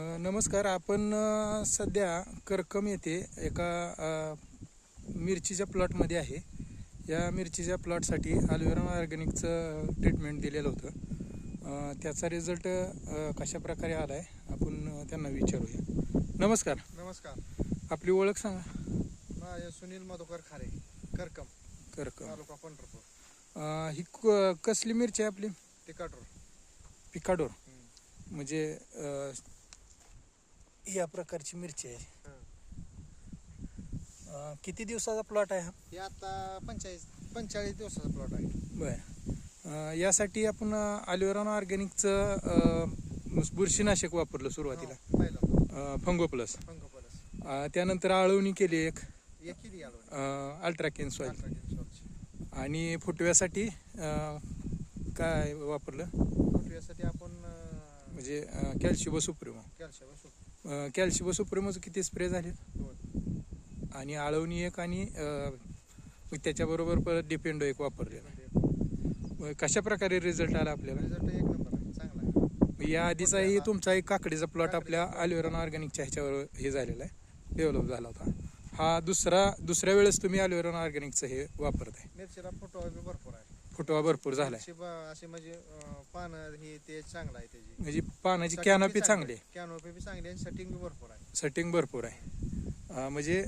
नमस्कार. आपण सध्या करकम येथे एका मिरचीच्या प्लॉटमध्ये आहे. या मिरचीच्या प्लॉटसाठी अल्वेरा ऑर्गॅनिकचं ट्रीटमेंट दिलेलं होतं. त्याचा रिझल्ट अ, कशा प्रकारे आला आहे आपण त्यांना विचारूया. नमस्कार. नमस्कार. आपली ओळख सांगा. माझे सुनील मधुकर खारे करकम करकम. तालुका पंढरपूर. ही क- कसली मिरची आहे आपली? तिकाटूर पिकाडोर म्हणजे या प्रकारची मिरची आहे. अ, किती दिवसाचा प्लॉट आहे हा? हे आता पंचेचाळीस पंचेचाळीस दिवसाचा प्लॉट आहे. बर. अ, यासाठी आपण अल्युरॉन ऑर्गॅनिकचं बुरशीनाशक वापरलं सुरुवातीला. हो, पहिला. फंगो प्लस अ, त्यानंतर आळवणी केली एक. एक किती आलो अल्ट्राकेन सॉइल आणि फुटव्यासाठी अ, काय वापरलं? यासाठी आपण म्हणजे कॅल्शिबो सुप्रिमो कॅल्शियम कॅल्शिबो सुप्रिमोचं किती स्प्रे झाले? आणि आळवणी एक आणि मग त्याच्याबरोबर परत डिपेंडो एक वापरलेला. कशा प्रकारे रिझल्ट आला आपल्याला? रिझल्ट एक नंबर चांगला या आधीचाही तुमचा एक काकडीचा प्लॉट आपल्या अल्युरॉन ऑर्गॅनिकच्या ह्याच्यावर हे झालेला आहे. डेव्हलप झाला होता. हा दुसरा दुसऱ्या वेळेस तुम्ही अल्युरॉन ऑर्गॅनिकचं हे वापरताय. भरपूर आहे. फुटवा भरपूर झालाय. मिरची ब- अशी म्हणजे अं, पानं हे ते चांगलं आहे त्याची. म्हणजे पानाची कॅनॉपी चांगली आहे. कॅनोपी बी चांगली आहे सेटिंग बी भरपूर आहे. सेटिंग भरपूर आहे. अं, म्हणजे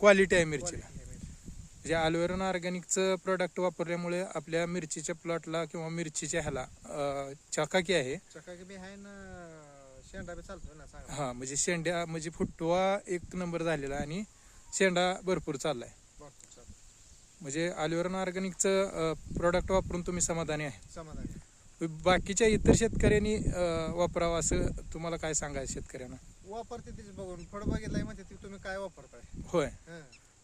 क्वालिटी आहे मिरचीला. Quality आहे मिरची. म्हणजे अल्युरॉन ऑर्गॅनिकचं प्रोडक्ट वापरल्यामुळे आपल्या मिरचीच्या प्लॉटला किंवा मिरचीच्या ह्याला अं, चकाकी आहे. चकाकी बी आहे ना शेंडा बी चालतोय ना चांगला. हा म्हणजे शेंड्या म्हणजे फुटवा एक नंबर झालेला आणि शेंडा भरपूर चाललाय. चालतो म्हणजे अल्युरॉन ऑर्गॅनिकचं प्रोडक्ट वापरून तुम्ही समाधानी आहे. समाधानी बाकीच्या इतर शेतकऱ्यांनी वापरावं असं तुम्हाला काय सांगायचं शेतकऱ्यांना? वापरते तीच बघून. फळ बघितलंय म्हणते ती तुम्ही काय वापरताय? होय. हं.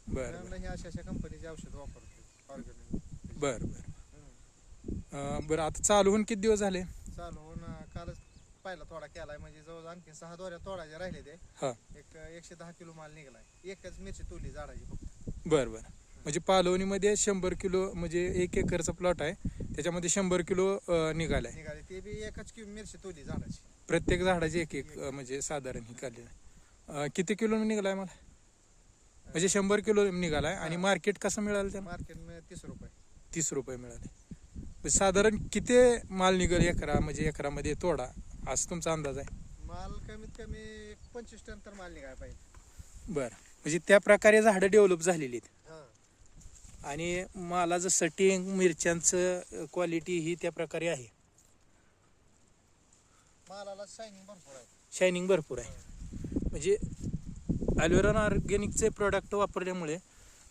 बरं त्यांना हे अशा अशा कंपनीचे औषध वापरते ऑर्गॅनिक बरं बरं. बरं आता चालू होऊन किती दिवस झाले? चालू होऊन कालच पहिला थोडा केलाय. म्हणजे जवळ आणखी सहा दोऱ्या तोडायचे राहिले ते हा. एक एकशे दहा किलो माल निघालाय. एकच मिरची तोडली झाडाची फक्त. बरं बरं. म्हणजे पालवणीमध्ये शंभर किलो म्हणजे एक एकरचा प्लॉट आहे. त्याच्यामध्ये शंभर किलो अं, निघालाय. निघाली ते बी एकच किलो मिरची झाडाची. प्रत्येक झाडाची एक एक अं, म्हणजे साधारण ही काढलेलं आहे. अं, किती किलो निघालाय मला? म्हणजे शंभर किलो निघालाय. आणि. मार्केट कसं मिळालं त्यांना मार्केट तीस रुपये. तीस रुपये मिळाले. म्हणजे साधारण किती माल निघेल एकरा म्हणजे एकरामध्ये तोडा? असं तुमचा अंदाज आहे. माल कमीत कमी एक पंचवीस टन तर माल निघाय पाहिजे. बरं. म्हणजे त्या प्रकारे झाडं डेव्हलप झालेली आहेत. आणि मालाचं सटिंग मिरच्यांचं क्वालिटी ही त्या प्रकारे आहे. मालाला शायनिंग भरपूर आहे. शायनिंग भरपूर आहे. म्हणजे अल्युरॉन ऑर्गॅनिकचे प्रोडक्ट वापरल्यामुळे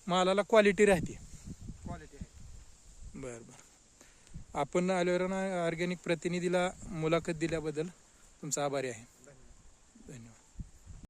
मालाला क्वालिटी राहते. क्वालिटी आहे. बरं बरं. आपण अल्युरॉन ऑर्गॅनिक प्रतिनिधीला मुलाखत दिल्याबद्दल तुमचा आभारी आहे.